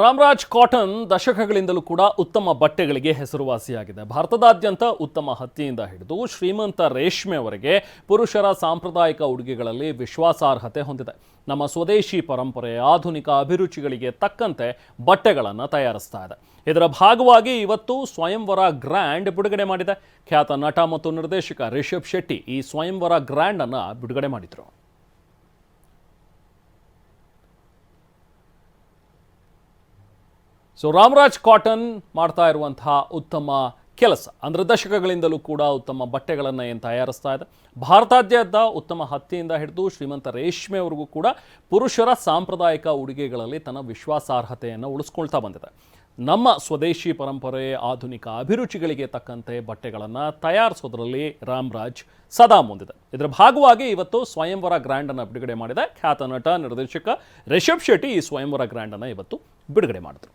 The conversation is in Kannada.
ರಾಮರಾಜ್ ಕಾಟನ್ ದಶಕಗಳಿಂದಲೂ ಕೂಡ ಉತ್ತಮ ಬಟ್ಟೆಗಳಿಗೆ ಹೆಸರುವಾಸಿಯಾಗಿದೆ. ಭಾರತದಾದ್ಯಂತ ಉತ್ತಮ ಹತ್ತಿಯಿಂದ ಹಿಡಿದು ಶ್ರೀಮಂತ ರೇಷ್ಮೆವರೆಗೆ ಪುರುಷರ ಸಾಂಪ್ರದಾಯಿಕ ಉಡುಗೆಗಳಲ್ಲಿ ವಿಶ್ವಾಸಾರ್ಹತೆ ಹೊಂದಿದೆ. ನಮ್ಮ ಸ್ವದೇಶಿ ಪರಂಪರೆ ಆಧುನಿಕ ಅಭಿರುಚಿಗಳಿಗೆ ತಕ್ಕಂತೆ ಬಟ್ಟೆಗಳನ್ನು ತಯಾರಿಸ್ತಾ ಇದೆ. ಇದರ ಭಾಗವಾಗಿ ಇವತ್ತು ಸ್ವಯಂವರ ಗ್ರ್ಯಾಂಡ್ ಬಿಡುಗಡೆ ಮಾಡಿದೆ. ಖ್ಯಾತ ನಟ ಮತ್ತು ನಿರ್ದೇಶಕ ರಿಷಬ್ ಶೆಟ್ಟಿ ಈ ಸ್ವಯಂವರ ಗ್ರ್ಯಾಂಡನ್ನು ಬಿಡುಗಡೆ ಮಾಡಿದರು. ಸೊ ರಾಮರಾಜ್ ಕಾಟನ್ ಮಾಡ್ತಾ ಇರುವಂತಹ ಉತ್ತಮ ಕೆಲಸ, ಅಂದರೆ ದಶಕಗಳಿಂದಲೂ ಕೂಡ ಉತ್ತಮ ಬಟ್ಟೆಗಳನ್ನು ಏನು ತಯಾರಿಸ್ತಾ ಇದೆ. ಭಾರತಾದ್ಯಂತ ಉತ್ತಮ ಹತ್ತಿಯಿಂದ ಹಿಡಿದು ಶ್ರೀಮಂತ ರೇಷ್ಮೆವರೆಗೂ ಕೂಡ ಪುರುಷರ ಸಾಂಪ್ರದಾಯಿಕ ಉಡುಗೆಗಳಲ್ಲಿ ತನ್ನ ವಿಶ್ವಾಸಾರ್ಹತೆಯನ್ನು ಉಳಿಸ್ಕೊಳ್ತಾ ಬಂದಿದೆ. ನಮ್ಮ ಸ್ವದೇಶಿ ಪರಂಪರೆ, ಆಧುನಿಕ ಅಭಿರುಚಿಗಳಿಗೆ ತಕ್ಕಂತೆ ಬಟ್ಟೆಗಳನ್ನು ತಯಾರಿಸೋದ್ರಲ್ಲಿ ರಾಮರಾಜ್ ಸದಾ ಮುಂದಿದೆ. ಇದರ ಭಾಗವಾಗಿ ಇವತ್ತು ಸ್ವಯಂವರ ಗ್ರ್ಯಾಂಡನ್ನು ಬಿಡುಗಡೆ ಮಾಡಿದೆ ಖ್ಯಾತ ನಟ, ನಿರ್ದೇಶಕ ರಿಷಬ್ ಶೆಟ್ಟಿ ಈ ಸ್ವಯಂವರ ಗ್ರ್ಯಾಂಡನ್ನು ಇವತ್ತು ಬಿಡುಗಡೆ ಮಾಡಿದರು.